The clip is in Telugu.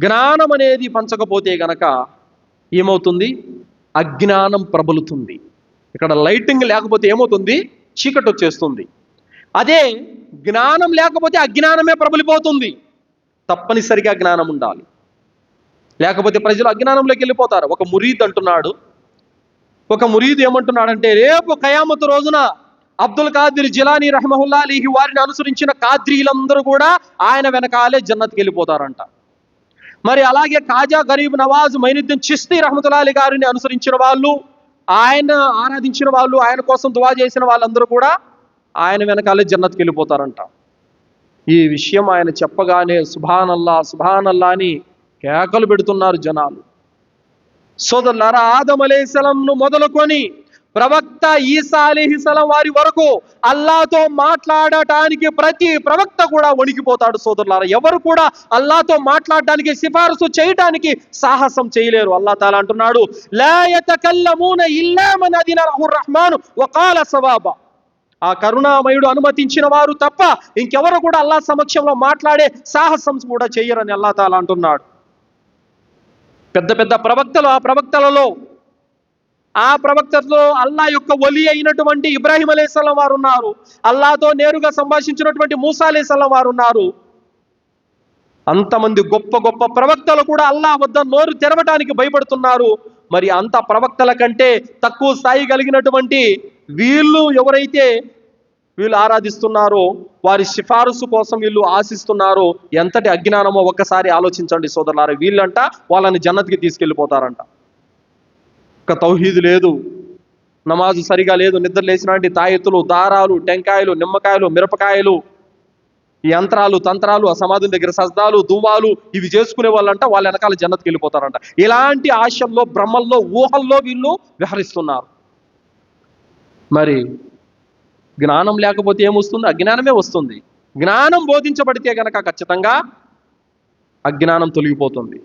జ్ఞానం అనేది పంచకపోతే గనక ఏమవుతుంది? అజ్ఞానం ప్రబలుతుంది. ఇక్కడ లైటింగ్ లేకపోతే ఏమవుతుంది? చీకటి వచ్చేస్తుంది. అదే జ్ఞానం లేకపోతే అజ్ఞానమే ప్రబలిపోతుంది. తప్పనిసరిగా జ్ఞానం ఉండాలి. లేకపోతే ప్రజలు అజ్ఞానంలోకి వెళ్ళిపోతారు. ఒక మురీద్ అంటున్నాడు. ఒక మురీద్ ఏమంటున్నాడంటే రేపు కయామతు రోజున అబ్దుల్ ఖాదిర్ జిలానీ రహమహుల్లా అలీహి వారిని అనుసరించిన కాద్రీలందరూ కూడా ఆయన వెనకాలే జన్నత్కి వెళ్ళిపోతారంట. మరి అలాగే కాజా గరీబ్ నవాజ్ మైనుద్దీన్ చిస్తీ రహమతులాలి గారిని అనుసరించిన వాళ్ళు ఆయన ఆరాధించిన వాళ్ళు ఆయన కోసం దువా చేసిన వాళ్ళందరూ కూడా ఆయన వెనకాలే జన్నత్కి వెళ్ళిపోతారంట. ఈ విషయం ఆయన చెప్పగానే సుభానల్లా సుభానల్లా అని కేకలు పెడుతున్నారు జనాలు. సోదరులారా ఆదం అలేసలంను మొదలుకొని ప్రవక్త ఈసా అలీహిసలం వారి వరకు అల్లాతో మాట్లాడటానికి ప్రతి ప్రవక్త కూడా వణికిపోతాడు సోదరులారా. ఎవరు కూడా అల్లాతో మాట్లాడడానికి సిఫారసు చేయటానికి సాహసం చేయలేరు. అల్లా తాలా అంటున్నాడు రహమాను సవాబా. ఆ కరుణామయుడు అనుమతించిన వారు తప్ప ఇంకెవరు కూడా అల్లా సమక్షంలో మాట్లాడే సాహసం కూడా చేయరని అల్లా తాలా అంటున్నాడు. పెద్ద పెద్ద ప్రవక్తలు ఆ ప్రవక్తలలో ఆ ప్రవక్తలో అల్లా యొక్క ఒలి అయినటువంటి ఇబ్రాహిం అలైసల్లం వారు ఉన్నారు. అల్లాతో నేరుగా సంభాషించినటువంటి మూసా అలైసల్లం వారు ఉన్నారు. అంతమంది గొప్ప గొప్ప ప్రవక్తలు కూడా అల్లా వద్ద నోరు తెరవటానికి భయపడుతున్నారు. మరి అంత ప్రవక్తల కంటే తక్కువ స్థాయి కలిగినటువంటి వీళ్ళు ఎవరైతే వీళ్ళు ఆరాధిస్తున్నారో వారి సిఫారసు కోసం వీళ్ళు ఆశిస్తున్నారో ఎంతటి అజ్ఞానమో ఒక్కసారి ఆలోచించండి సోదరులారా. వీళ్ళంట వాళ్ళని జన్నతికి తీసుకెళ్ళిపోతారంట. ఒక తౌహీదు లేదు. నమాజు సరిగా లేదు. నిద్ర లేచినటువంటి తాయెత్తులు దారాలు టెంకాయలు నిమ్మకాయలు మిరపకాయలు ఈ యంత్రాలు తంత్రాలు ఆ సమాధుల దగ్గర సజ్దాలు దువ్వాలు ఇవి చేసుకునే వాళ్ళంట వాళ్ళ వెనకాల జన్నతికి వెళ్ళిపోతారంట. ఇలాంటి ఆశల్లో భ్రమల్లో ఊహల్లో వీళ్ళు విహరిస్తున్నారు. మరి జ్ఞానం లేకపోతే ఏమొస్తుంది? అజ్ఞానమే వస్తుంది. జ్ఞానం బోధించబడితే గనక ఖచ్చితంగా అజ్ఞానం తొలగిపోతుంది.